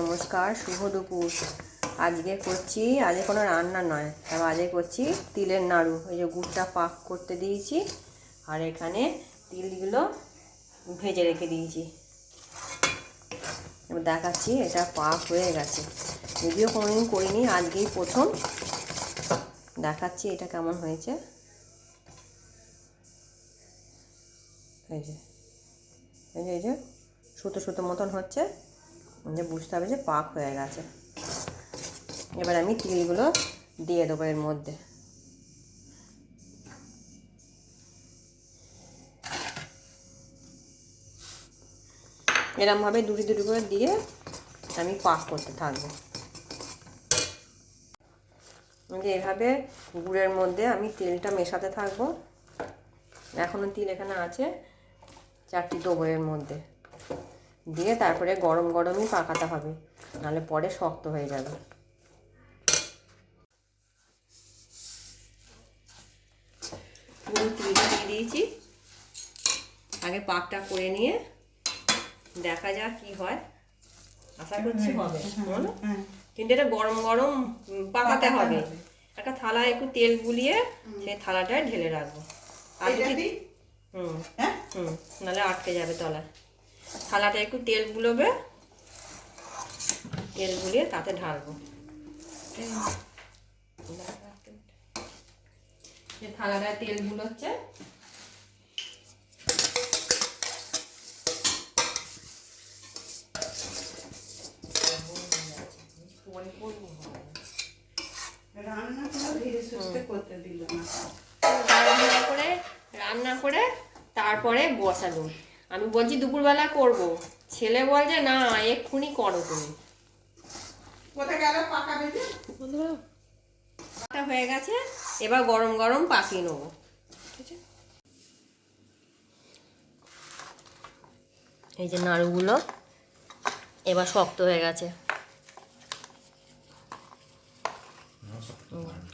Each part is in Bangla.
নমস্কার, শুভ দুপুর। আজকে করছি, আজকে কোনো রান্না নয়। তবে আজকে করছি তিলের নাড়ু। এই যে গুড়টা পাক করতে দিয়েছি, আর এখানে তিলগুলো ভেজে রেখে দিয়েছি। এবার দেখাচ্ছি, এটা পাক হয়ে গেছে। যদিও কোনোদিন করিনি, আজকেই প্রথম। দেখাচ্ছি এটা কেমন হয়েছে। এই যে এই যে এই যে সুতো সুতো মতন হচ্ছে। যে বুঝতে হবে যে পাক হয়ে গেছে। এবার আমি তিলগুলো দিয়ে দেবো এর মধ্যে। এরমভাবে দুটি দুটি করে দিয়ে আমি পাক করতে থাকব। যে এভাবে গুড়ের মধ্যে আমি তেলটা মেশাতে থাকব। এখনও তিল এখানে আছে, চারটি দেবো এর মধ্যে। দিয়ে তারপরে গরম গরমই পাকাতে হবে। নাহলে পরে শক্ত হয়ে যাবে। দিয়ে দিয়েছি। আগে পাকটা করে নিয়ে দেখা যাক কি হয়। আশা করছি হবে। বলো? কিন্তু এটা গরম গরম পাকাতে হবে। একটা থালায় একটু তেল গুলিয়ে সেই থালাটায় ঢেলে রাখব। আর যদি হুম হ্যাঁ? হুম নাহলে আটকে যাবে তলায়। থালাটা একটু তেল গুলোবে। তেল গুলিয়ে তাতে ঢালবো। থালাটায় তেল গুলোচ্ছে। রান্না করে তারপরে বসালো আমি বলছি দুপুরবেলা করব। ছেলে বলছে না এক্ষুনি করো তুমি। কোথায় গেল পাকা হয়ে গেছে এবার গরম গরম পাকিয়ে নেব। এই যে নাড়ুগুলো এবার শক্ত হয়ে গেছে।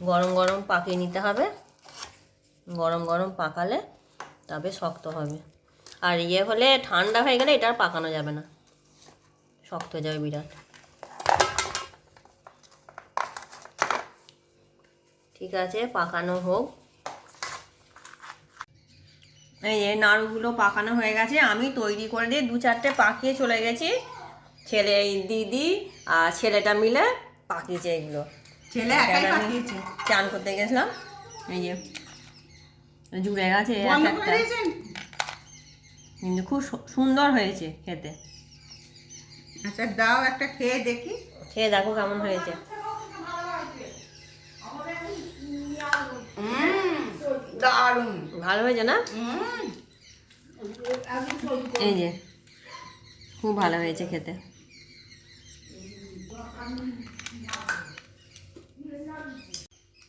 গরম গরম পাকিয়ে নিতে হবে। গরম গরম পাকালে তবে শক্ত হবে। আর ইয়ে হলে ঠান্ডা হয়ে গেলে এটা আর পাকানো যাবে না। শক্ত হয়ে যাবে বিরাট। ঠিক আছে পাকানো হোক। এই যে নাড়ুগুলো পাকানো হয়ে গেছে আমি তৈরি করে দিয়ে দু চারটে পাকিয়ে চলে গেছি। ছেলে দিদি আর ছেলেটা মিলে পাকিয়েছে এগুলো। ছেলে চান করতে গেছিলাম। এই যে জুড়ে গেছে এক বন্ধ একটা করে দিয়েছেন কিন্তু খুব সুন্দর হয়েছে খেতে। আচ্ছা দাও একটা খেয়ে দেখি। খেয়ে দেখো কেমন হয়েছে। দারুণ। ভালো হয়েছে না? এই যে খুব ভালো হয়েছে খেতে।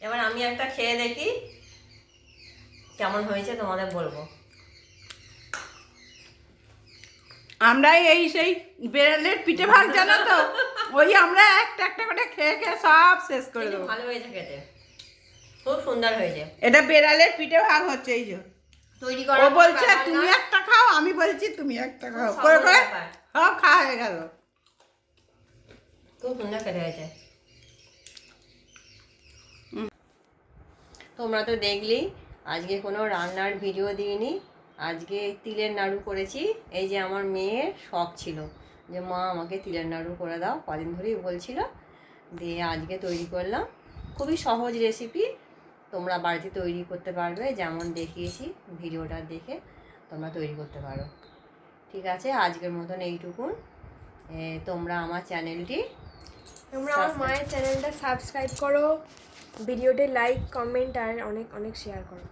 এবার আমি একটা খেয়ে দেখি কেমন হয়েছে তোমাদের বলব। আমরা এই সেই বেড়ালের পিঠে ভাগ জানো তো? ওই আমরা একটা একটা করে খেয়ে খেয়ে সব শেষ করে দেবো। ভালো হয়েছে খেতে। খুব সুন্দর হয়েছে। এটা বেড়ালের পিঠে ভাগ হচ্ছে এই যে। তৈরি ও বলছে তুমি একটা খাও আমি বলছি তুমি একটা খাও। করে করে। সব খাওয়া হয়ে গেল। খুব সুন্দর খেতে হয়েছে। তোমরা তো দেখলি আজকে কোনো রান্নার ভিডিও দিইনি। আজকে তিলের নাড়ু করেছি। এই যে আমার মেয়ের শখ ছিল যে মা আমাকে তিলের নাড়ু করে দাও। কদিন ধরেই বলছিল দিয়ে আজকে তৈরি করলাম। খুবই সহজ রেসিপি তোমরা বাড়িতে তৈরি করতে পারবে। যেমন দেখিয়েছি ভিডিওটা দেখে তোমরা তৈরি করতে পারো। ঠিক আছে আজকের মতন এইটুকুন। তোমরা আমার চ্যানেলটি তোমরা আমার মায়ের চ্যানেলটা সাবস্ক্রাইব করো। ভিডিওতে লাইক কমেন্ট আর অনেক অনেক শেয়ার করো।